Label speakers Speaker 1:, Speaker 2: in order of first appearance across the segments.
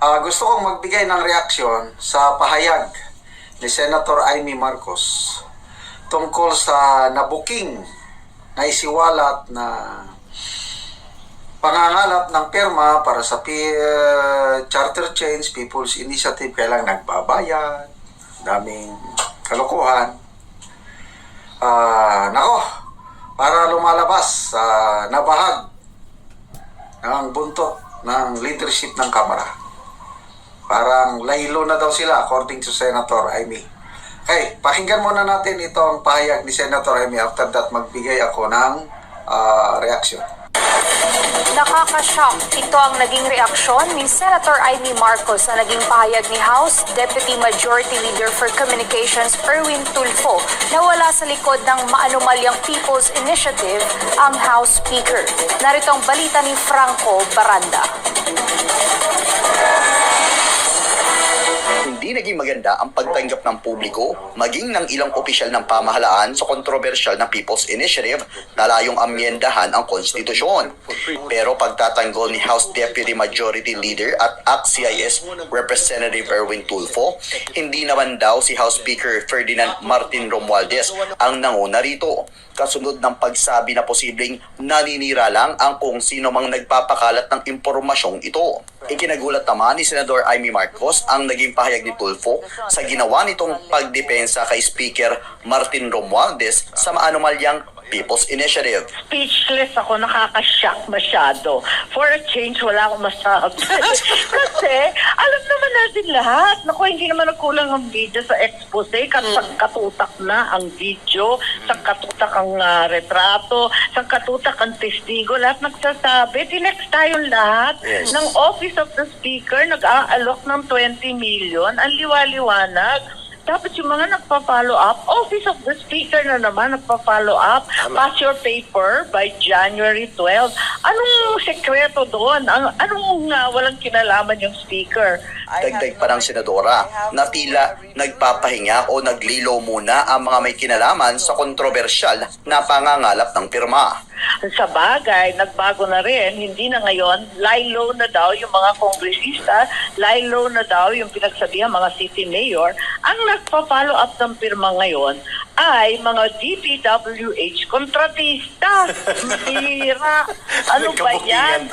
Speaker 1: Ah, gusto kong magbigay ng reaksyon sa pahayag ni Senator Amy Marcos tungkol sa nabuking na isiwalat na pangangalap ng perma para sa P- uh, charter change, People's Initiative, kailang nagbabayad, daming kalokohan. Ah, nako, para lumalabas sa nabahag ng buntot ng leadership ng Kamara. Parang laylo na daw sila according to Senator Amy. Okay, pakinggan muna natin itong pahayag ni Senator Amy. After that, magbigay ako ng ah, reaction.
Speaker 2: Nakakashock. Ito ang naging reaksyon ni Senator Amy Marcos sa naging pahayag ni House Deputy Majority Leader for Communications Erwin Tulfo na wala sa likod ng maanumalyang People's Initiative ang House Speaker. Narito ang balita ni Franco Baranda.
Speaker 3: Hindi naging maganda ang pagtanggap ng publiko, maging ng ilang opisyal ng pamahalaan sa kontrobersyal na People's Initiative na layong amyendahan ang konstitusyon. Pero pagtatanggol ni House Deputy Majority Leader at ACT-CIS Representative Erwin Tulfo, hindi naman daw si House Speaker Ferdinand Martin Romualdez ang nanguna rito. Kasunod ng pagsabi na posibleng naninira lang ang kung sino mang nagpapakalat ng impormasyong ito. Ikinagulat naman ni Senador Amy Marcos ang naging pahayag ni Tulfo sa ginawa nitong pagdepensa kay Speaker Martin Romualdez sa maanumalyang People's Initiative.
Speaker 4: speechless ako, nakaka-shock masyado. For a change, wala akong masabi. Kasi, alam naman natin lahat. Naku, hindi naman nagkulang ang video sa expose. Kat katutak na ang video, sa katutak ang ah, retrato, sa katutak ang testigo. Lahat nagsasabi. Tinext tayong lahat
Speaker 3: Yes.
Speaker 4: ng Office of the Speaker, nag-aalok ng 20 million. Ang liwa-liwanag. Dapat yung mga nagpa-follow up, Office of the Speaker na naman nagpa-follow up, pass your paper by January 12. Anong sekreto doon? Ang, anong uh, walang kinalaman yung Speaker?
Speaker 3: Dagdag pa ng senadora na tila nagpapahinga o naglilo muna ang mga may kinalaman sa kontrobersyal na pangangalap ng pirma.
Speaker 4: Sa bagay, nagbago na rin. Hindi na ngayon, lie low na daw yung mga kongresista, lie low na daw yung pinagsabihan mga city mayor. Ang nagpa-follow up ng pirma ngayon ay mga DPWH kontratista. Bira. Ano ba yan?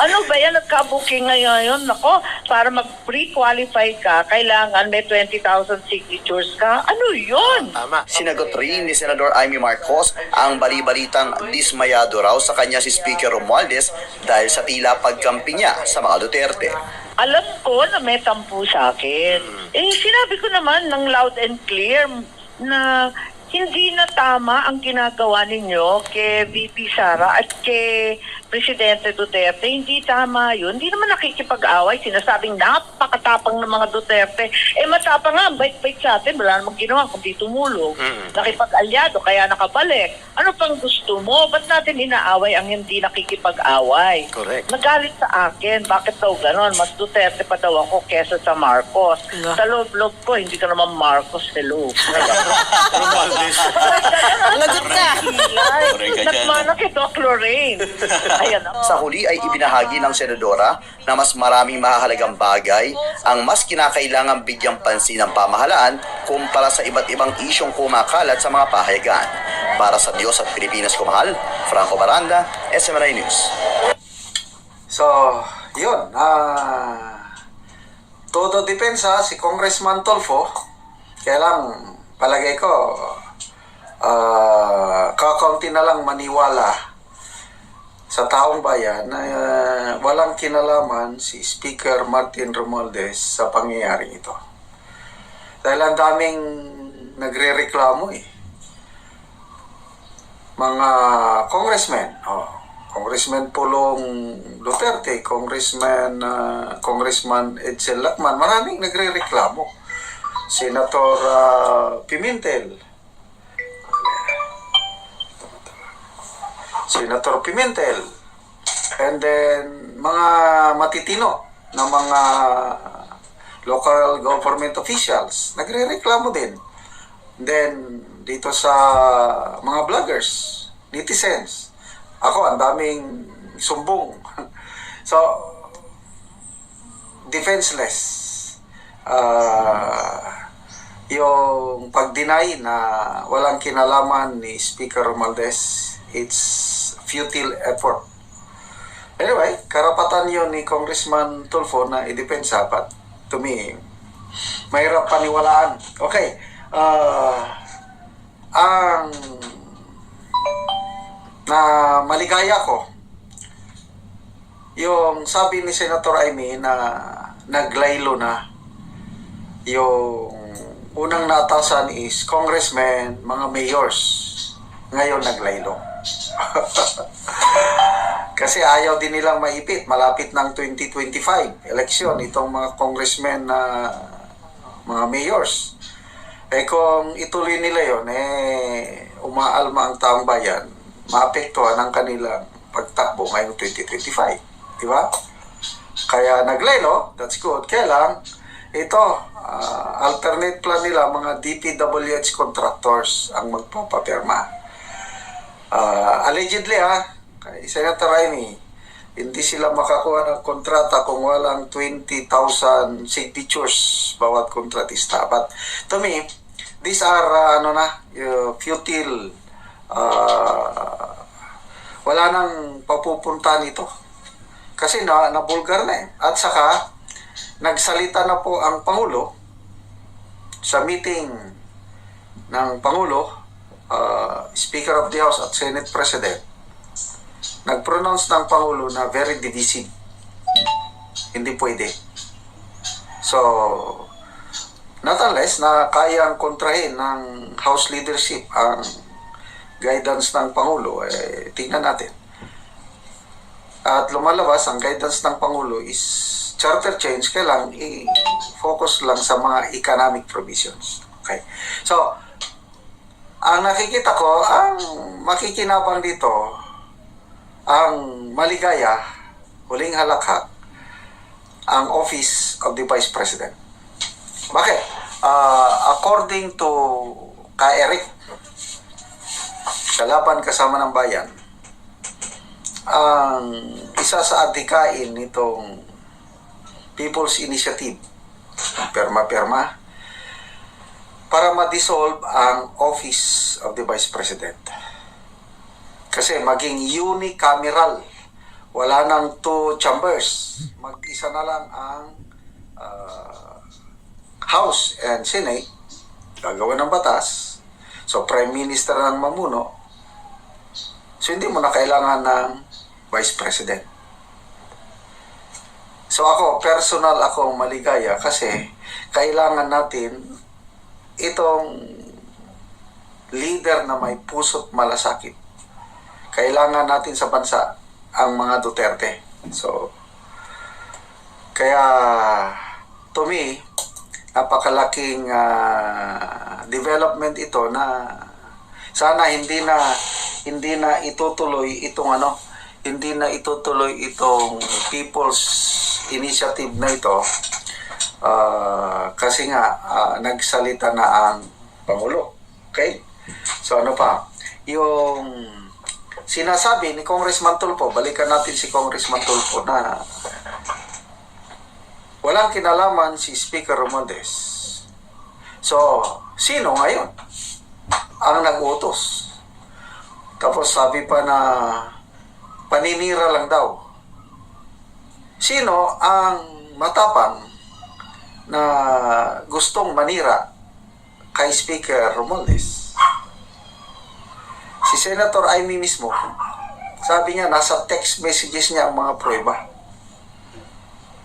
Speaker 4: ano ba yan? Nagka-booking ngayon. Nako, para mag-pre-qualify ka, kailangan may 20,000 signatures ka. Ano yun?
Speaker 3: Sinagot rin ni Senador Amy Marcos ang bali-balitang dismayado raw sa kanya si Speaker Romualdez dahil sa tila pagkampi niya sa mga Duterte.
Speaker 4: alam ko na may tampo sa akin. Eh, sinabi ko naman ng loud and clear na hindi na tama ang ginagawa ninyo kay VP Sara at kay Presidente Duterte. Hindi tama yun. Hindi naman nakikipag-away. Sinasabing napakatapang ng mga Duterte. Eh, matapang nga. Bait-bait sa atin. Wala namang ginawa kundi tumulong. Nakipag-alyado, kaya nakabalik. Ano pang gusto mo? Ba't natin inaaway ang hindi nakikipag-away?
Speaker 3: Correct.
Speaker 4: Nagalit sa akin. Bakit daw ganon? Mas Duterte pa daw ako kesa sa Marcos. Sa loob-loob ko, hindi ka naman Marcos. Hello.
Speaker 5: Lagot ka.
Speaker 4: Nagmana kay Doc Lorraine. Ayan ako.
Speaker 3: Sa huli ay ibinahagi ng senadora na mas maraming mahalagang bagay ang mas kinakailangang bigyang pansin ng pamahalaan kumpara sa iba't ibang isyong kumakalat sa mga pahayagan. Para sa Diyos at Pilipinas kumahal, Franco Baranda, SMNI News.
Speaker 1: So, yun. Ah, todo depensa si Congressman Tolfo. Kaya lang, palagay ko, ah, kakaunti na lang maniwala sa taong bayan na ah, walang kinalaman si Speaker Martin Romualdez sa pangyayaring ito. Dahil ang daming nagre-reklamo eh. Mga congressmen, oh, Congressman Pulong Duterte, Congressman ah, Congressman Edsel Lacman, maraming nagre-reklamo. Senator ah, Pimentel, Senator Pimentel, and then mga matitino na mga local government officials, nagre-reklamo din. Then, dito sa mga vloggers, netizens, ako, ang daming sumbong. so, defenseless. Ah, yung pag-deny na walang kinalaman ni Speaker Romualdez, it's futile effort. Anyway, karapatan yun ni Congressman Tulfo na i-depensa, but to me, mahirap paniwalaan. Okay, ah, ang na maligaya ko, yung sabi ni Senator Amy na naglaylo na yung unang natasan is congressmen, mga mayors. Ngayon naglaylo. Kasi ayaw din nilang maipit. Malapit ng 2025 election itong mga congressmen na mga mayors. Eh kung ituloy nila yon eh umaalma ang taong bayan, maapektuhan ang kanilang pagtakbo ngayong 2025. Di ba? Kaya naglaylo, that's good. Kaya ito, ah, alternate plan nila, mga DPWH contractors ang magpapapirma. Ah, allegedly ha, kay Senator Raimi, hindi sila makakuha ng kontrata kung walang 20,000 signatures bawat kontratista. But to me, these are ah, ano na, uh, futile ah, wala nang papupunta nito. Kasi na nabulgar na eh. At saka nagsalita na po ang pangulo sa meeting ng pangulo, uh, Speaker of the House at Senate President. Nag-pronounce ng pangulo na very divisive. Hindi pwede. So, not unless na kayang kontrahin ng House leadership ang guidance ng Pangulo, eh, tingnan natin. At lumalabas, ang guidance ng Pangulo is charter change, kailangan i-focus lang sa mga economic provisions. Okay. So, ang nakikita ko, ang makikinabang dito, ang maligaya, huling halakhak, ang Office of the Vice President. Bakit? Ah, according to ka Eric, sa laban kasama ng bayan, ang isa sa adhikain nitong People's Initiative, perma-perma, para ma-dissolve ang Office of the Vice President. Kasi maging unicameral, wala nang two chambers, mag-isa na lang ang ah, House and Senate, gagawa ng batas, so Prime Minister ang mamuno, So, hindi mo na kailangan ng Vice President. So, ako, personal akong maligaya kasi kailangan natin itong leader na may puso't malasakit. Kailangan natin sa bansa ang mga Duterte. So, kaya to me, napakalaking ah, development ito na sana hindi na hindi na itutuloy itong ano hindi na itutuloy itong people's initiative na ito Ah, kasi nga ah, nagsalita na ang pangulo. Okay? So ano pa? Yung sinasabi ni Congressman Tulfo balikan natin si Congressman Tulfo na walang kinalaman si Speaker Romualdez so sino ngayon ang nag-utos tapos sabi pa na paninira lang daw. Sino ang matapang na gustong manira kay Speaker Romualdez? Si Senator Amy mismo, sabi niya nasa text messages niya ang mga prueba.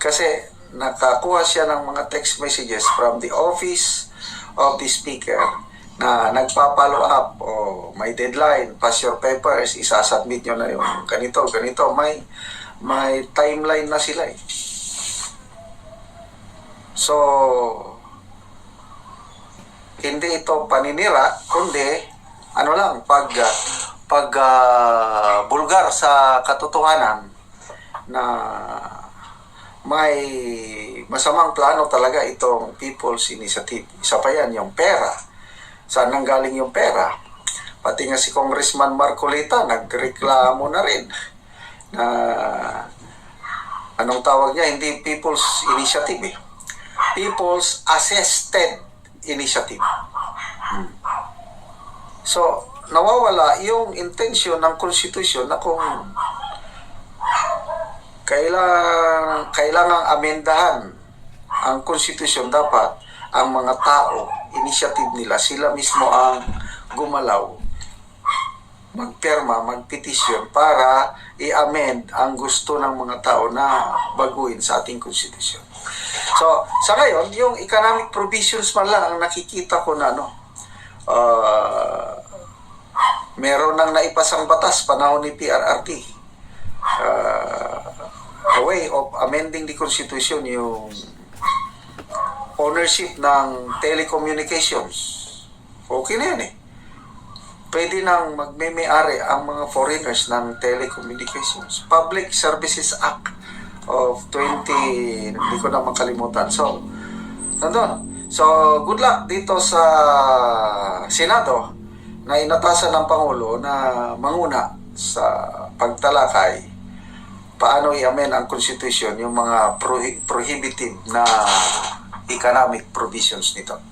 Speaker 1: Kasi nakakuha siya ng mga text messages from the office of the Speaker na nagpa-follow up o may deadline, pass your papers, isasubmit nyo na yung ganito, ganito. May, may timeline na sila eh. So, hindi ito paninira, kundi ano lang, pag pag ah, bulgar sa katotohanan na may masamang plano talaga itong People's Initiative. Isa pa yan, yung pera saan nang galing yung pera. Pati nga si Congressman Marcolita nagreklamo na rin na anong tawag niya? Hindi People's Initiative eh. People's Assisted Initiative. Hmm. So, nawawala yung intensyon ng konstitusyon na kung kailangan kailangang amendahan ang konstitusyon dapat ang mga tao initiative nila sila mismo ang gumalaw magperma, magpetisyon para i-amend ang gusto ng mga tao na baguhin sa ating konstitusyon. So, sa ngayon, yung economic provisions man lang ang nakikita ko na ano, ah, meron nang naipasang batas panahon ni PRRT. Uh, a way of amending the constitution yung ownership ng telecommunications. Okay na yun eh. Pwede nang magme-may-ari ang mga foreigners ng telecommunications. Public Services Act of 20, hindi ko na makalimutan. So, nandun. So, good luck dito sa Senado na inatasan ng Pangulo na manguna sa pagtalakay paano i-amend ang Constitution yung mga prohi- prohibitive na economic provisions nito.